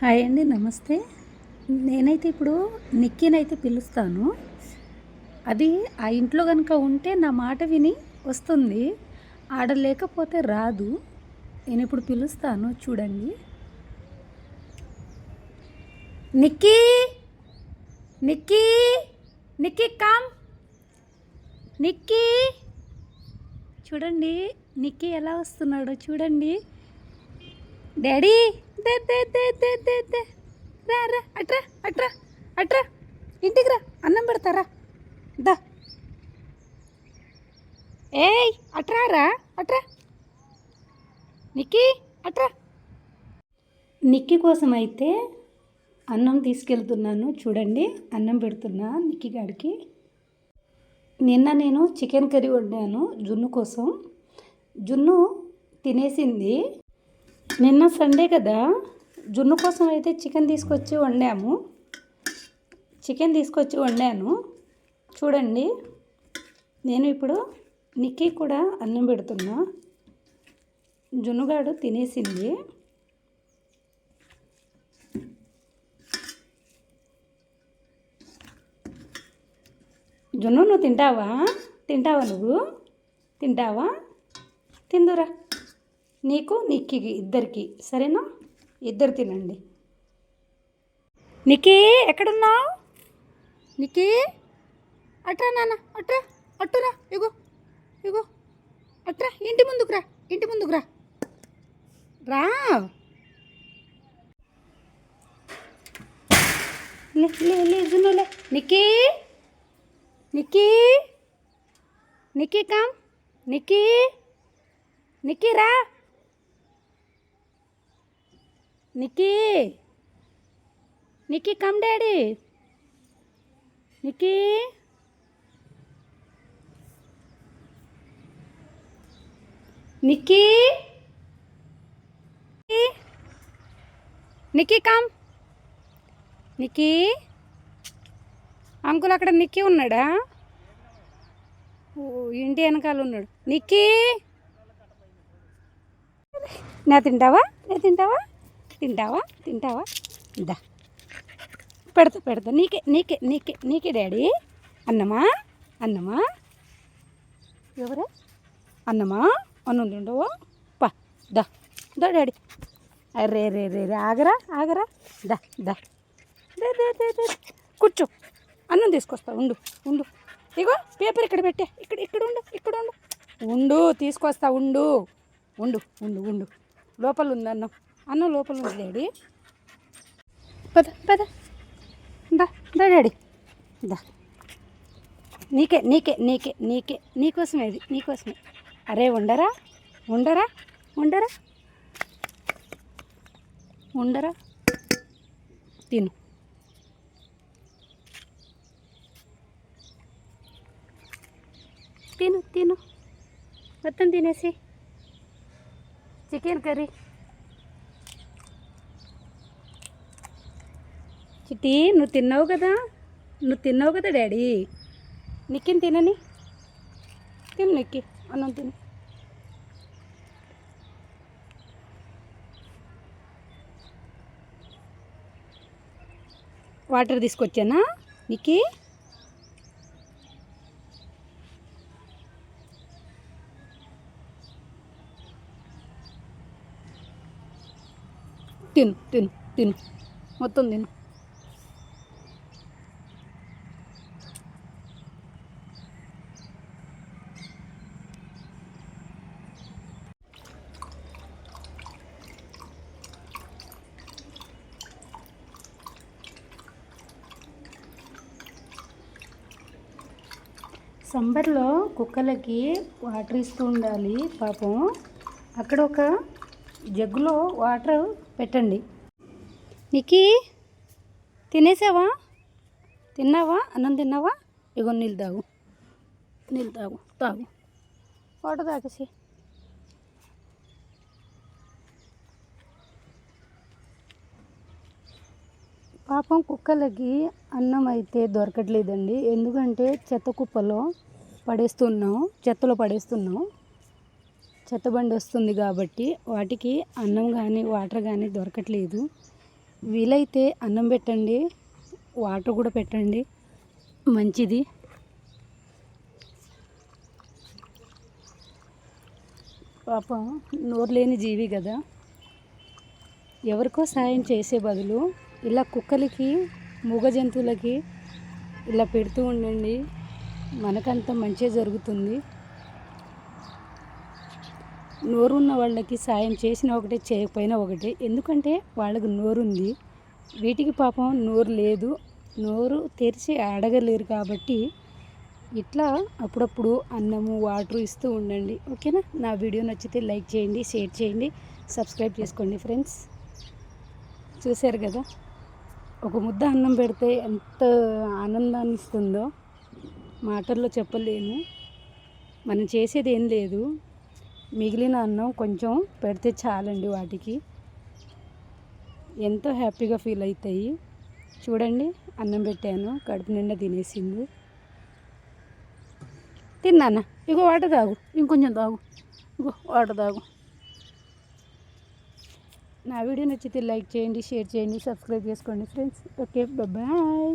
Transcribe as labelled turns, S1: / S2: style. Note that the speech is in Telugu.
S1: హాయ్ అండి నమస్తే. నేనైతే ఇప్పుడు నిక్కీనైతే పిలుస్తాను. అది ఆ ఇంట్లో కనుక ఉంటే నా మాట విని వస్తుంది. ఆడ లేకపోతే రాదు. నేను ఇప్పుడు పిలుస్తాను చూడండి. Nikki! Nikki! Nikki come! Nikki! చూడండి నిక్కీ ఎలా వస్తున్నాడో చూడండి. డాడీ! దే దే దే దే దే దే. రా రా అట్రా అట్రా అట్రా. ఇంటికి రా అన్నం పెడతారా? దా. ఏయ్ అట్రా రా అట్రా. నిక్కీ అట్రా. నిక్కీ కోసం అయితే అన్నం తీసుకెళ్తున్నాను. చూడండి అన్నం పెడుతున్నా నిక్కీ గాడికి. నిన్న నేను చికెన్ కర్రీ వండాను జున్ను కోసం. జున్ను తినేసింది. నిన్న సండే కదా జున్ను కోసం అయితే చికెన్ తీసుకొచ్చి వండాము. చికెన్ తీసుకొచ్చి వండాను. చూడండి నేను ఇప్పుడు నిక్కీ కూడా అన్నం పెడుతున్నా. జున్నుగాడు తినేసింది. జున్ను నువ్వు తింటావా? తింటావా నువ్వు? తింటావా? తిందురా. నీకు నిక్కికి ఇద్దరికి. సరేనా? ఇద్దరు తినండి. నిక్కీ ఎక్కడున్నావు? నిక్కీ అట్రా నాన్న అట్రా అట్టురా ఇగో ఇగో. అట్రా ఇంటి ముందుకు రా ఇంటి ముందుకు రా. రా. లే లే Nikki Nikki Nikki come. Nikki Nikki రా. Nikki. Nikki come daddy Nikki. Nikki. Nikki come Nikki. Uncle అక్కడ నిక్కీ ఉన్నాడా? ఓ ఇంటి వెనకాల ఉన్నాడు. నిక్కీ. నా తింటావా? నా తింటావా? తింటావా? తింటావా? దా. పెడతా పెడతా. నీకే నీకే నీకే నీకే డాడీ. అన్నమా? అన్నమా? ఎవరు? అన్నమా? అన్నం తింటావా పా దా. దా డాడీ. అరే రే రే రే ఆగరా ఆగరా. దా దా. దే దే దే దే కూర్చో. అన్నం తీసుకొస్తా ఉండు ఉండు. ఇగో పేపర్ ఇక్కడ పెట్టే. ఇక్కడ ఇక్కడ ఉండు ఇక్కడ ఉండు. ఉండు తీసుకొస్తా ఉండు. ఉండు ఉండు ఉండు. లోపల ఉంది అన్న లోపల ఉంది డాడీ. పద పద. దా దా డాడీ. దా. నీకే నీకే నీకే నీకే నీకోసమే ఇది నీకోసమే. అరే ఉండరా ఉండరా ఉండరా ఉండరా తిను. తిను తిను. మొత్తం తినేసి. Chicken curry. చిట్టి నువ్వు తిన్నావు కదా? నువ్వు తిన్నావు కదా డాడీ? నిక్కిని తినని? తిను నిక్కి అన్నం తిను. వాటర్ తీసుకొచ్చానా నిక్కి? తిను తిను తిను. మొత్తం తిను. సంబర్లో కుక్కలకి వాటర్ ఇస్తూ ఉండాలి పాపం. అక్కడ ఒక జగ్గులో వాటర్ పెట్టండి. నీకి తినేసావా? తిన్నావా? అన్నం తిన్నావా? ఇగో నీళ్ళు తాగు. నీళ్ళు తాగు. తాగు. వాటర్ తాగేసి. పాపం కుక్కలకి అన్నం అయితే దొరకట్లేదండి. ఎందుకంటే చెత్త కుప్పలో పడేస్తున్నాం చెత్తలో పడేస్తున్నాం. చెత్త బండి వస్తుంది కాబట్టి వాటికి అన్నం కానీ వాటర్ కానీ దొరకట్లేదు. వీలైతే అన్నం పెట్టండి వాటర్ కూడా పెట్టండి. మంచిది. పాపం నోరు లేని జీవి కదా. ఎవరికో సాయం చేసే బదులు ఇలా కుక్కలకి మూగ జంతువులకి ఇలా పెడుతూ ఉండండి. మనకంత మంచిగా జరుగుతుంది. నోరున్న వాళ్ళకి సాయం చేసిన ఒకటే చేయకపోయినా ఒకటే. ఎందుకంటే వాళ్ళకి నోరుంది. వీటికి పాపం నోరు లేదు. నోరు తెరిచి అడగలేరు కాబట్టి ఇట్లా అప్పుడప్పుడు అన్నము వాటర్ ఇస్తూ ఉండండి. ఓకేనా? నా వీడియో నచ్చితే లైక్ చేయండి షేర్ చేయండి సబ్స్క్రైబ్ చేసుకోండి ఫ్రెండ్స్. చూశారు కదా? ఒక ముద్ద అన్నం పెడితే ఎంత ఆనందాన్ని ఇస్తుందో మాటల్లో చెప్పలేను. మనం చేసేది ఏం లేదు. మిగిలిన అన్నం కొంచెం పెడితే చాలండి వాటికి. ఎంతో హ్యాపీగా ఫీల్ అవుతాయి చూడండి అన్నం పెట్టాను కడుపు నిండా తినేసింది. తిన్నానా? ఇగో వాటర్ తాగు. ఇంకొంచెం తాగు. ఇగో వాటర్ తాగు. నా వీడియో నచ్చితే లైక్ చేయండి షేర్ చేయండి సబ్స్క్రైబ్ చేసుకోండి ఫ్రెండ్స్. Okay bye.